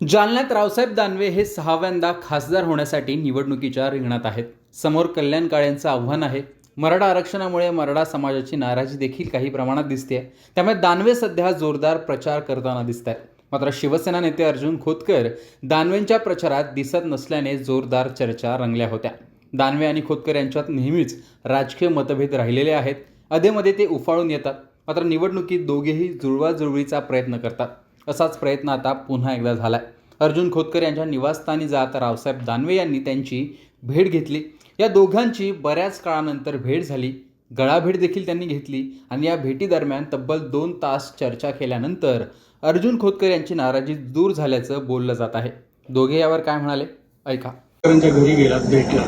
जालन्यात रावसाहेब दानवे हे सहाव्यांदा खासदार होण्यासाठी निवडणुकीच्या रिंगणात आहेत. समोर कल्याण काळेंचं आव्हान आहे. मराठा आरक्षणामुळे मराठा समाजाची नाराजी देखील काही प्रमाणात दिसते त्यामुळे दानवे सध्या जोरदार प्रचार करताना दिसत आहेत मात्र शिवसेना नेते अर्जुन खोतकर दानवेंच्या प्रचारात दिसत नसल्याने जोरदार चर्चा रंगल्या होत्या. दानवे आणि खोतकर यांच्यात नेहमीच राजकीय मतभेद राहिलेले आहेत. अधेमध्ये ते उफाळून येतात. मात्र निवडणुकीत दोघेही जुळवाजुळवीचा प्रयत्न करतात. असाच प्रयत्न आता पुन्हा एकदा झालाय. अर्जुन खोतकर यांच्या निवासस्थानी जात रावसाहेब दानवे यांनी त्यांची भेट घेतली. या दोघांची बऱ्याच काळानंतर भेट झाली. गळाभेट देखील त्यांनी घेतली आणि या भेटीदरम्यान तब्बल दोन तास चर्चा केल्यानंतर अर्जुन खोतकर यांची नाराजी दूर झाल्याचं बोललं जात आहे. दोघे यावर काय म्हणाले? ऐका. घरी गेला भेटला.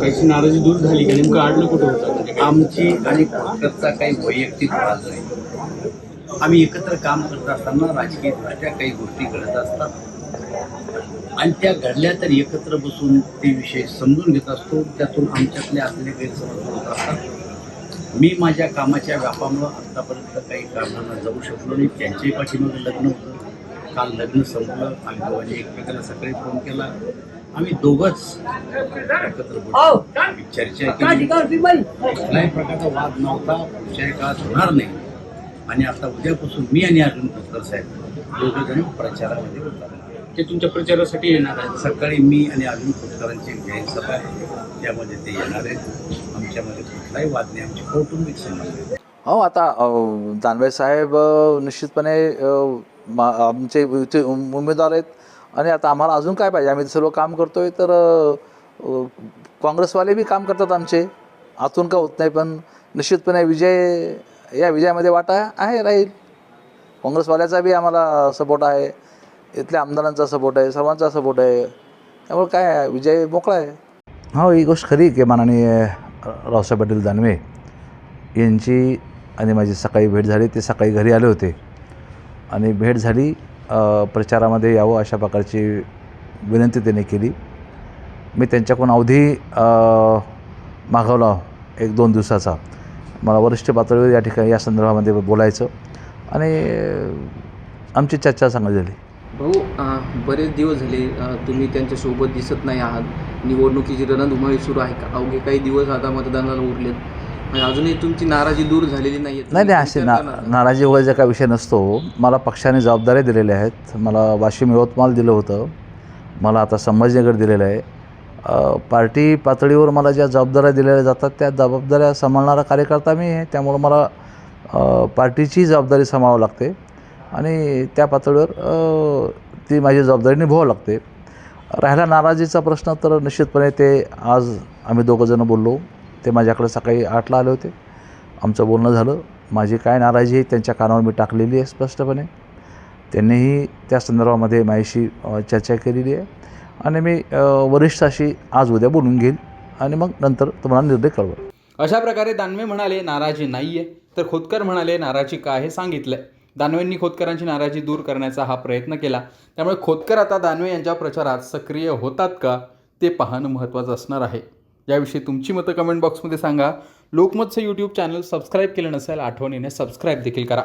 काहीची नाराजी दूर झाली का? नेमकं आडलं कुठं होतं? म्हणजे आमची आणि खोतकरचा काही वैयक्तिक वाद नाही. आम्ही एकत्र काम करत असताना राजकीय दृष्ट्या काही गोष्टी घडत असतात. आणि त्या घडल्या तर एकत्र बसून ते विषय समजून घेत असतो. त्यातून आमच्यातले असलेले गैरसमज होत असतात. मी माझ्या कामाच्या व्यापामुळं आत्तापर्यंत काही कारणांना जाऊ शकलो नाही. त्यांच्याही पाठीमागे लग्न होतं. काल लग्न संपलं. आम्ही दोघांनी एकमेकाला सकाळी फोन केला. आम्ही दोघंच एकत्र बोलतो आम्ही चर्चा केली. कुठल्याही प्रकारचा वाद नव्हता. कुठच्याही काळात होणार नाही. आणि आता उद्यापासून मी आणि अर्जुन खोतकर साहेब दोघं जण प्रचारामध्ये उतरणार. ते तुमच्या प्रचारासाठी येणार आहेत. सकाळी मी आणि अर्जुन खोतकरांची एक जाहीर सभा आहे. त्यामध्ये ते येणार आहेत. आमच्यामध्ये कुठलाही वाद नाही आमचे कौटुंबिक संबंध हो आता दानवे साहेब निश्चितपणे आमचे उमेदवार आहेत. आणि आता आम्हाला अजून काय पाहिजे? आम्ही सर्व काम करतोय तर काँग्रेसवाले बी काम करतात आमचे. आतून का होत नाही पण निश्चितपणे विजय या विजयामध्ये वाटा आहे राहील. काँग्रेसवाल्याचा बी आम्हाला सपोर्ट आहे. इथल्या आमदारांचा सपोर्ट आहे सर्वांचा सपोर्ट आहे. त्यामुळे काय आहे, विजय मोकळा आहे. हो ही गोष्ट खरी की माननीय रावसाहेब पाटील दानवे यांची आणि माझी सकाळी भेट झाली ते सकाळी घरी आले होते. आणि भेट झाली प्रचारामध्ये यावं अशा प्रकारची विनंती त्यांनी केली. मी त्यांच्याकडून अवधी मागवला एक दोन दिवसाचा. मला वरिष्ठ पातळीवर या ठिकाणी या संदर्भामध्ये बोलायचं आणि आमची चर्चा चांगली झाली. भाऊ बरेच दिवस झाले तुम्ही त्यांच्यासोबत दिसत नाही आहात. निवडणुकीची रणधुमाळी सुरू आहे का? अवघे काही दिवस आता मतदानाला उरलेत. अजूनही तुमची नाराजी दूर झालेली नाही नाही नाही असे ना नाराजी वगैरेचा काही विषय नसतो. मला पक्षाने जबाबदाऱ्या दिलेल्या आहेत. मला वाशिम यवतमाळ दिलं होतं. मला आता संभाजीनगर दिलेलं आहे. पार्टी पातळीवर मला ज्या जबाबदाऱ्या दिलेल्या जातात त्या जबाबदाऱ्या सांभाळणारा कार्यकर्ता मी आहे. त्यामुळं मला पार्टीची जबाबदारी सांभाळावं लागते. आणि त्या पातळीवर ती माझी जबाबदारी निभावावं लागते. राहिला नाराजीचा प्रश्न तर निश्चितपणे ते आज आम्ही दोघंजणं बोललो. ते माझ्याकडे सकाळी आठला आले होते. आमचं बोलणं झालं. माझी काय नाराजी आहे त्यांच्या कानावर मी टाकलेली आहे स्पष्टपणे. त्यांनीही त्या संदर्भामध्ये माझ्याशी चर्चा केलेली आहे. आणि मी वरिष्ठाशी आज उद्या बोलून घेईल आणि मग नंतर तुम्हाला निर्णय कळवा. अशा प्रकारे दानवे म्हणाले नाराजी नाही आहे तर खोतकर म्हणाले नाराजी काय हे सांगितलंय? दानवेंनी खोतकरांची नाराजी दूर करण्याचा हा प्रयत्न केला. त्यामुळे खोतकर आता दानवे यांच्या प्रचारात सक्रिय होतात का ते पाहणं महत्त्वाचं असणार आहे. याविषयी तुमची मतं कमेंट बॉक्समध्ये सांगा. लोकमतचं यूट्यूब चॅनल सबस्क्राईब केलं नसेल आठवणीने सबस्क्राईब देखील करा.